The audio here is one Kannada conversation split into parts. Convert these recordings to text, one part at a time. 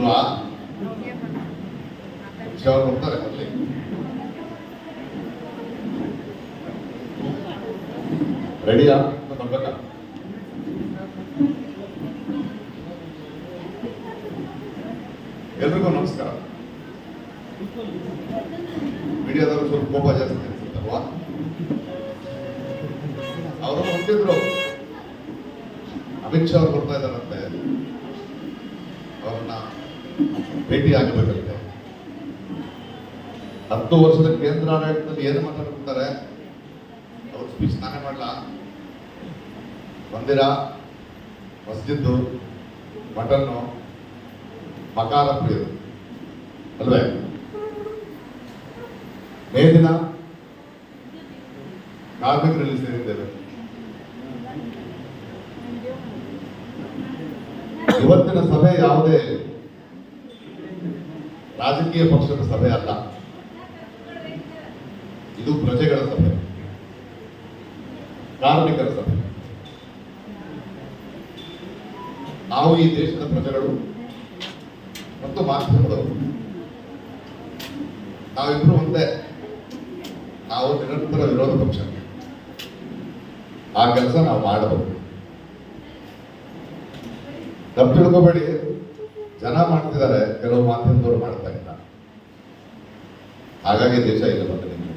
ಇಲ್ವಾ? ಅವ್ರು ಬರ್ತಾರೆ ಅಲ್ಲಿ ರೆಡಿಯಾ? ಬರ್ಬೇಕಾ? ಎಲ್ರಿಗೂ ನಮಸ್ಕಾರ. ಮೀಡಿಯಾದವರು ಸ್ವಲ್ಪ ಕೋಪ ಜಾಸ್ತಿ ಅನ್ಸುತ್ತಲ್ವಾ? ಅವರು ಹೊಂದಿದ್ರು ಅಮಿತ್ ಶಾ ಅವ್ರು ಬರ್ತಾ ಇದ್ದಾರಂತೆ. ಅವ್ರನ್ನ ಭೇಟಿ ಆಗಬೇಕಂತೆ ಹತ್ತು ವರ್ಷದ ಕೇಂದ್ರ ಆಡಳಿತದಲ್ಲಿ ಏನು ಮಾತಾಡ್ತಾರೆ ಅವ್ರ ಸ್ಪೀಚ್ ನಾನೇ ಮಾಡಲ್ಲ ಮಂದಿರ ಮಸ್ಜಿದ್ದು, ಮಟನ್ನು ಮಕಾರ ಪ್ರಿಯರು ಅಲ್ವೇ? ಮೇ ದಿನ ಕಾರ್ಮಿಕರಲ್ಲಿ ಸೇರಿದ್ದೇವೆ. ಇವತ್ತಿನ ಸಭೆ ಯಾವುದೇ ರಾಜಕೀಯ ಪಕ್ಷದ ಸಭೆ ಅಲ್ಲ. ಇದು ಪ್ರಜೆಗಳ ಸಭೆ. ಕಾರ್ಮಿಕರ ಸಭೆ. ನಾವು ಈ ದೇಶದ ಪ್ರಜೆಗಳು ಮತ್ತು ಮಾಧ್ಯಮದವರು ನಾವಿಬ್ರು ಒಂದೇ. ನಾವು ನಿರಂತರ ವಿರೋಧ ಪಕ್ಷ. ಆ ಕೆಲಸ ನಾವು ಮಾಡಬಹುದು. ತಪ್ಪು ಜನ ಮಾಡ್ತಿದ್ದಾರೆ, ಕೆಲವು ಮಾಧ್ಯಮದವರು ಮಾಡ್ತಾ ಇಲ್ಲ. ಹಾಗಾಗಿ ದೇಶ ಇಲ್ಲ ಬಂದ ನಿಮಗೆ.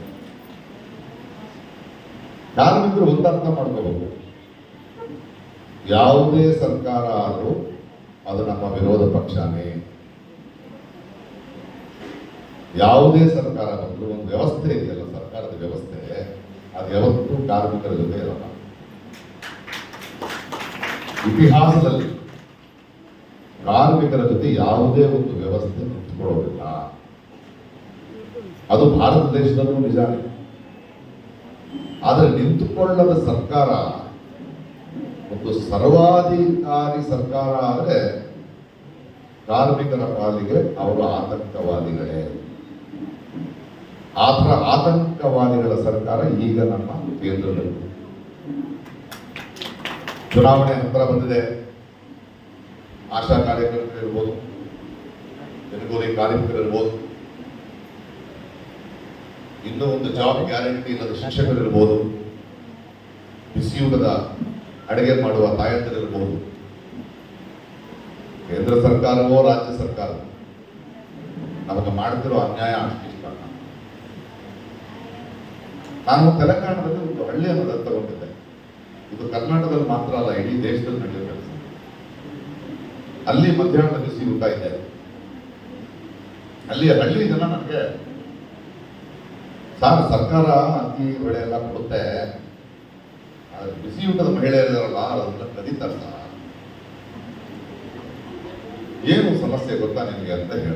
ಕಾರ್ಮಿಕರು ಒಂದರ್ಥ ಮಾಡ್ಕೋಬೇಕು. ಯಾವುದೇ ಸರ್ಕಾರ ಆದರೂ ಅದು ನಮ್ಮ ವಿರೋಧ ಪಕ್ಷನೇ. ಯಾವುದೇ ಸರ್ಕಾರ ಬಂದರೂ ಒಂದು ವ್ಯವಸ್ಥೆ ಇದೆಯಲ್ಲ, ಸರ್ಕಾರದ ವ್ಯವಸ್ಥೆ, ಅದು ಯಾವತ್ತೂ ಕಾರ್ಮಿಕರ ಜೊತೆ ಇರಲ್ಲ. ಇತಿಹಾಸದಲ್ಲಿ ಕಾರ್ಮಿಕರ ಜೊತೆ ಯಾವುದೇ ಒಂದು ವ್ಯವಸ್ಥೆ ಕೊಡೋದಿಲ್ಲ ಅದು ಭಾರತ ದೇಶದಲ್ಲೂ ನಿಜ. ಆದರೆ ನಿಂತುಕೊಳ್ಳದ ಸರ್ಕಾರ, ಒಂದು ಸರ್ವಾಧಿಕಾರಿ ಸರ್ಕಾರ ಆದರೆ ಕಾರ್ಮಿಕರ ಪಾಲಿಗೆ ಅವರು ಆತಂಕವಾದಿಗಳೇ. ಆತರ ಆತಂಕವಾದಿಗಳ ಸರ್ಕಾರ ಈಗ ನಮ್ಮ ಕೇಂದ್ರದಲ್ಲಿ. ಚುನಾವಣೆ ಹತ್ರ ಬಂದಿದೆ. ಆಶಾ ಕಾರ್ಯಕರ್ತರು ಇರ್ಬೋದು ಜನಗೋಲಿ ಕಾರ್ಮಿಕರು ಇರ್ಬೋದು ಇನ್ನೂ ಒಂದು ಜಾಬ್ ಗ್ಯಾರಂಟಿ ಇಲ್ಲದ ಶಿಕ್ಷಕರು ಇರ್ಬೋದು ಬಿಸಿಯೂಟದ ಅಡುಗೆ ಮಾಡುವ ತಾಯಂದಿರು ಇರ್ಬೋದು ಕೇಂದ್ರ ಸರ್ಕಾರವೋ ರಾಜ್ಯ ಸರ್ಕಾರ ನಮಗೆ ಮಾಡುತ್ತಿರುವ ಅನ್ಯಾಯ ಅಷ್ಟಿಷ್ಟ ನಾನು ತೆಲಂಗಾಣದಲ್ಲಿ ಒಂದು ಹಳ್ಳಿಯನ್ನು ದತ್ತಗೊಂಡಿದ್ದೆ ಇದು ಕರ್ನಾಟಕದಲ್ಲಿ ಮಾತ್ರ ಅಲ್ಲ, ಇಡೀ ದೇಶದಲ್ಲಿ ನಡೆಯೋ ಕೆಲಸ ಅಲ್ಲಿ ಮಧ್ಯಾಹ್ನ ಬಿಸಿ ಊಟ ಇದೆ ಅಲ್ಲಿ ಹಳ್ಳಿ ಜನ ನನಗೆ, ಸರ್, ಸರ್ಕಾರ ಅಕ್ಕಿ ಬೆಳೆ ಎಲ್ಲ ಕೊಡುತ್ತೆ. ಬಿಸಿ ಊಟದ ಮಹಿಳೆಯರಿದಾರಲ್ಲ ಅದನ್ನ ಕದೀತಾರೆ ಏನು ಸಮಸ್ಯೆ ಗೊತ್ತಾ ನಿಮಗೆ ಅಂತ ಹೇಳ.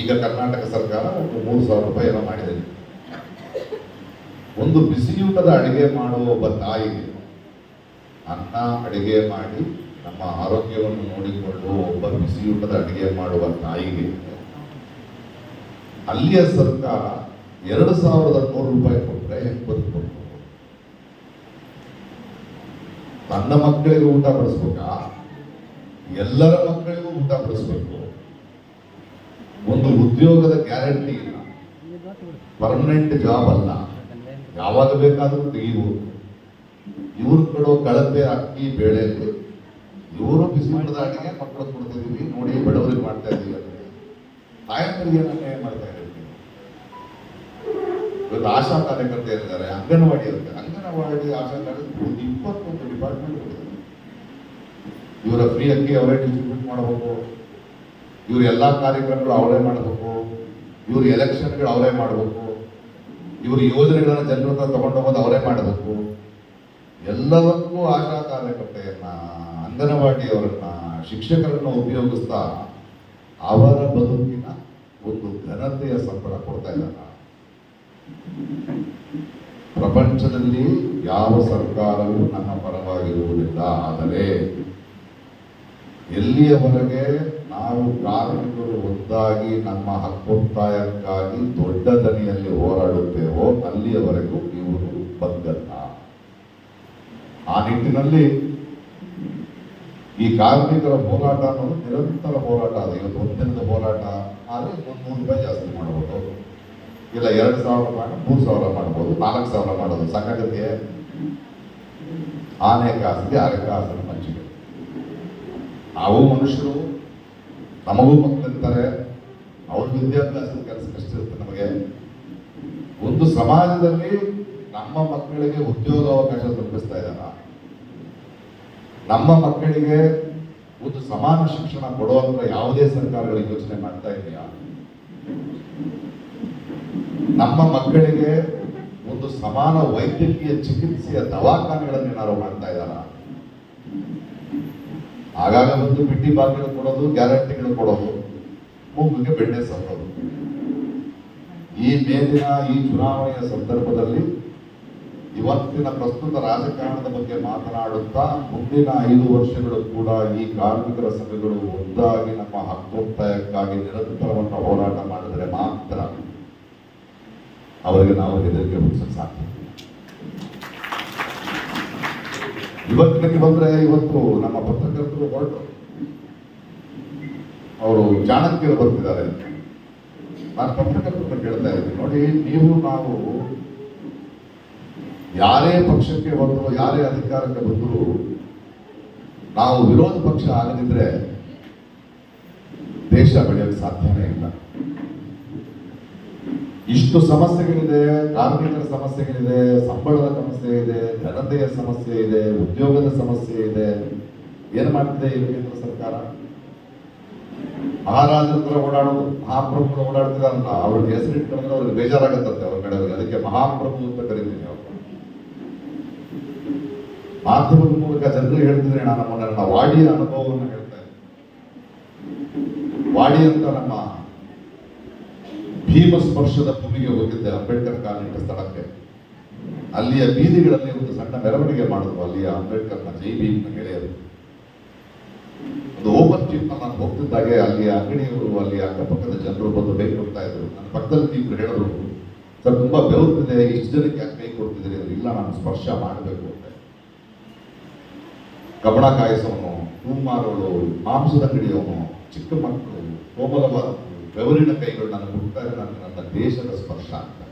ಈಗ ಕರ್ನಾಟಕ ಸರ್ಕಾರ ಒಂದು ಮೂರು ಸಾವಿರ ರೂಪಾಯಿ ಏನೋ ಮಾಡಿದೆ. ಒಂದು ಬಿಸಿಯೂಟದ ಅಡಿಗೆ ಮಾಡುವ ಒಬ್ಬ ತಾಯಿಗೆ ಅನ್ನ ಅಡಿಗೆ ಮಾಡಿ ನಮ್ಮ ಆರೋಗ್ಯವನ್ನು ನೋಡಿಕೊಂಡು ಒಬ್ಬ ಬಿಸಿಯೂಟದ ಅಡಿಗೆ ಮಾಡುವ ತಾಯಿಗೆ ಅಲ್ಲಿಯ ಸರ್ಕಾರ ಎರಡು ಸಾವಿರದ ನೂರು ರೂಪಾಯಿ ಕೊಟ್ಟರೆ ಬದುಕಬೇಕು ತನ್ನ ಮಕ್ಕಳಿಗೆ ಊಟ ಬಡಿಸ್ಬೇಕಾ? ಎಲ್ಲರ ಮಕ್ಕಳಿಗೂ ಊಟ ಬಡಿಸ್ಬೇಕು. ಒಂದು ಉದ್ಯೋಗದ ಗ್ಯಾರಂಟಿ ಇಲ್ಲ. ಪರ್ಮನೆಂಟ್ ಜಾಬ್ ಅಲ್ಲ. ಯಾವಾಗ ಬೇಕಾದರೂ ತೆಗಿಬಹುದು ಇವ್ರ ಕೊಡೋ ಕಳಪೆ ಅಕ್ಕಿ ಬೇಳೆಯಲ್ಲಿ ಇವರು ಬಿಸಿ ಅಡಿಗೆ ಮಕ್ಕಳು ಕೊಡ್ತಿದೀವಿ ನೋಡಿ ಬಡವರಿಗೆ ಮಾಡ್ತಾ ಇದೀವಿ ಅಂತ. ತಾಯಂದ್ರಿಗೆ ಏನು ಅನ್ಯಾಯ ಮಾಡ್ತಾ ಇದ್ದೀವಿ ಇವತ್ತು ಆಶಾ ಕಾರ್ಯಕರ್ತ ಇರ್ತಾರೆ ಅಂಗನವಾಡಿ ಇರ್ತಾರೆ ಅಂಗನವಾಡಿ ಆಶಾ ಕಾರ್ಯಕರ್ತರು ಇಪ್ಪತ್ತೊಂದು ಡಿಪಾರ್ಟ್ಮೆಂಟ್ ಇವರ ಫ್ರೀ ಅಕ್ಕಿ ಅವರೇ ಡಿಸ್ಟ್ರಿಬ್ಯೂಟ್ ಮಾಡಬೇಕು. ಇವ್ರ ಎಲ್ಲ ಕಾರ್ಯಕ್ರಮಗಳು ಅವರೇ ಮಾಡಬೇಕು. ಇವ್ರ ಎಲೆಕ್ಷನ್ಗಳು ಅವರೇ ಮಾಡಬೇಕು. ಇವ್ರ ಯೋಜನೆಗಳನ್ನ ಜನರ ತಗೊಂಡು ಹೋಗೋದು ಅವರೇ ಮಾಡಬೇಕು. ಎಲ್ಲದಕ್ಕೂ ಆಶಾ ಕಾರ್ಯಕರ್ತೆಯನ್ನ ಅಂಗನವಾಡಿಯವರನ್ನ ಶಿಕ್ಷಕರನ್ನು ಉಪಯೋಗಿಸ್ತಾ ಅವರ ಬದುಕಿನ ಒಂದು ಘನತೆಯ ಸಂಬಳ ಕೊಡ್ತಾ ಇದ್ದಾರೆ ಪ್ರಪಂಚದಲ್ಲಿ ಯಾವ ಸರ್ಕಾರವೂ ನನ್ನ ಪರವಾಗಿರುವುದಿಲ್ಲ, ಆದರೆ ಎಲ್ಲಿಯವರೆಗೆ ನಾವು ಕಾರ್ಮಿಕರು ಒಂದಾಗಿ ನಮ್ಮ ಹಕ್ಕೊತ್ತಾಯಕ್ಕಾಗಿ ದೊಡ್ಡ ದನಿಯಲ್ಲಿ ಹೋರಾಡುತ್ತೇವೋ, ಅಲ್ಲಿಯವರೆಗೂ ಇವರು ಬಗ್ಗಲ್ಲ ಆ ನಿಟ್ಟಿನಲ್ಲಿ ಈ ಕಾರ್ಮಿಕರ ಹೋರಾಟ ಅನ್ನೋದು ನಿರಂತರ ಹೋರಾಟ ಅದು ಇವತ್ತು ಒಂದಿನದ ಹೋರಾಟ ಆದರೆ ಒಂದು ನೂರು ರೂಪಾಯಿ ಜಾಸ್ತಿ ಮಾಡ್ಬೋದು. ಇಲ್ಲ, ಎರಡು ಸಾವಿರ ಮಾಡಿ, ಮೂರು ಸಾವಿರ ಮಾಡ್ಬೋದು, ನಾಲ್ಕು ಸಾವಿರ ಮಾಡೋದು. ಸಾಕಾಗತ್ತೆ ಆನೆ ಕಾಸಿಗೆ ಅರೆ ಕಾಸಿನ ಮಂಚಿಗೆ ನಾವು ಮನುಷ್ಯರು, ನಮಗೂ ಮಕ್ಕಳಿರ್ತಾರೆ ಅವ್ರ ವಿದ್ಯಾಭ್ಯಾಸದ ಕೆಲಸ ಕಷ್ಟ ಇರುತ್ತೆ ನಮಗೆ. ಒಂದು ಸಮಾಜದಲ್ಲಿ ನಮ್ಮ ಮಕ್ಕಳಿಗೆ ಉದ್ಯೋಗ ಅವಕಾಶ ಕಲ್ಪಿಸ್ತಾ ಇದ್ದಾರ? ನಮ್ಮ ಮಕ್ಕಳಿಗೆ ಒಂದು ಸಮಾನ ಶಿಕ್ಷಣ ಕೊಡುವಂತ ಯಾವುದೇ ಸರ್ಕಾರಗಳು ಯೋಚನೆ ಮಾಡ್ತಾ ಇದೆಯಾ? ನಮ್ಮ ಮಕ್ಕಳಿಗೆ ಒಂದು ಸಮಾನ ವೈದ್ಯಕೀಯ ಚಿಕಿತ್ಸೆಯ ದವಾಖಾನೆಗಳನ್ನು ಏನಾದ್ರು ಮಾಡ್ತಾ ಇದ್ದಾರ? ಆಗಾಗ ಒಂದು ಬಿಟ್ಟಿ ಬಾಗಿಲು ಕೊಡೋದು, ಗ್ಯಾರಂಟಿಗಳು ಕೊಡೋದು ಮೂಗಿಗೆ ಬೆಣ್ಣೆ ಸಲ್ಲೋದು ಈ ಮೇಲಿನ ಈ ಚುನಾವಣೆಯ ಸಂದರ್ಭದಲ್ಲಿ ಇವತ್ತಿನ ಪ್ರಸ್ತುತ ರಾಜಕಾರಣದ ಬಗ್ಗೆ ಮಾತನಾಡುತ್ತಾ ಮುಂದಿನ ಐದು ವರ್ಷಗಳು ಕೂಡ ಈ ಕಾರ್ಮಿಕರ ಸಂಘಗಳು ಒಂದಾಗಿ ನಮ್ಮ ಹಕ್ಕೊತ್ತಾಯಕ್ಕಾಗಿ ನಿರಂತರವನ್ನು ಹೋರಾಟ ಮಾಡಿದರೆ ಮಾತ್ರ ಅವರಿಗೆ ನಾವು ಹೆದರಿಕೆ ಹುಟ್ಟಿಸಲು ಸಾಧ್ಯ. ಇವತ್ತಿನಲ್ಲಿ ಬಂದ್ರೆ ಇವತ್ತು ನಮ್ಮ ಪತ್ರಕರ್ತರು ಹೊರಟು. ಅವರು ಚಾಣಕ್ಯರು ಬರ್ತಿದ್ದಾರೆ. ನಾನು ಪತ್ರಕರ್ತರನ್ನ ಕೇಳ್ತಾ ಇದ್ದೀನಿ. ನೋಡಿ, ನೀವು ನಾವು ಯಾರೇ ಪಕ್ಷಕ್ಕೆ ಬಂದರೂ, ಯಾರೇ ಅಧಿಕಾರಕ್ಕೆ ಬಂದರೂ, ನಾವು ವಿರೋಧ ಪಕ್ಷ ಆಗದಿದ್ರೆ ದೇಶ ಬೆಳೆಯಲು ಸಾಧ್ಯನೇ ಇಲ್ಲ. ಇಷ್ಟು ಸಮಸ್ಯೆಗಳಿದೆ, ಕಾರ್ಮಿಕರ ಸಮಸ್ಯೆಗಳಿದೆ, ಸಂಬಳದ ಸಮಸ್ಯೆ ಇದೆ ಜನತೆಯ ಸಮಸ್ಯೆ ಇದೆ, ಉದ್ಯೋಗದ ಸಮಸ್ಯೆ ಇದೆ. ಏನು ಮಾಡ್ತಿದೆ ಕೇಂದ್ರ ಸರ್ಕಾರ? ಮಹಾರಾಜರ ಮಹಾಪ್ರಭು ಮಹಾಪ್ರಭುಗಳು ಓಡಾಡ್ತಿದಾರಲ್ಲ ಅವ್ರಿಗೆ ಹೆಸರಿಟ್ಟು ಅವ್ರಿಗೆ ಬೇಜಾರಾಗತ್ತಂತೆ ಅವ್ರ ಕಡೆ ಅದಕ್ಕೆ ಮಹಾಪ್ರಭು ಅಂತ ಕರಿತೀನಿ ಅವ್ರು ಮಾಧ್ಯಮದ ಮೂಲಕ ಜನರಿಗೆ ಹೇಳ್ತಿದ್ರೆ ನಾನು ನನ್ನ ವಾಡಿಯ ಅನುಭವವನ್ನು ಹೇಳ್ತಾ ವಾಡಿ ಅಂತ ನಮ್ಮ ಭೀಮ ಸ್ಪರ್ಶದ ಭೂಮಿಗೆ ಹೋಗಿದ್ದೆ, ಅಂಬೇಡ್ಕರ್ ಕಾಲಿಟ್ಟ ಸ್ಥಳಕ್ಕೆ. ಅಲ್ಲಿಯ ಬೀದಿಗಳಲ್ಲಿ ಒಂದು ಸಣ್ಣ ಮೆರವಣಿಗೆ ಮಾಡಿದ್ರು ಅಲ್ಲಿಯ ಅಂಬೇಡ್ಕರ್ನ ಜೈ ಭೀಮ್ನ ಗೆಳೆಯರು. ಒಂದು ಓಪನ್ ಟ್ರಿಪ್ ನಾನು ಹೋಗ್ತಿದ್ದಾಗೆ ಅಲ್ಲಿಯ ಅಂಗಡಿಯವರು ಅಲ್ಲಿ ಅಕ್ಕಪಕ್ಕದ ಜನರು ಬಂದು ಬೇಕು ಕೊಡ್ತಾ ಇದ್ರು. ನನ್ನ ಪಕ್ಕದಲ್ಲಿ ನೀವು ಹೇಳಿದ್ರು, ಸರ್, ತುಂಬಾ ಬೆವರ್ತಿದೆ ಇಷ್ಟು ಜನಕ್ಕೆ ಯಾಕೆ ಕೈ ಕೊಡ್ತಿದ್ದೀರಿ? ಇಲ್ಲ, ನಾನು ಸ್ಪರ್ಶ ಮಾಡಬೇಕು. ಕಬಣ ಕಾಯಿಸೋನು ಹೂ ಮಾರೋಳು, ಮಾಂಸದ ಕಡಿಯೋನು ಚಿಕ್ಕ ಮಕ್ಕಳು ಕೋಮಲವಾದ ಬೆವರಿನ ಕೈಗಳು ನನ್ನ ಹುಟ್ಟಾರೆ ನನ್ನ ದೇಶದ ಸ್ಪರ್ಶ ಅಂತ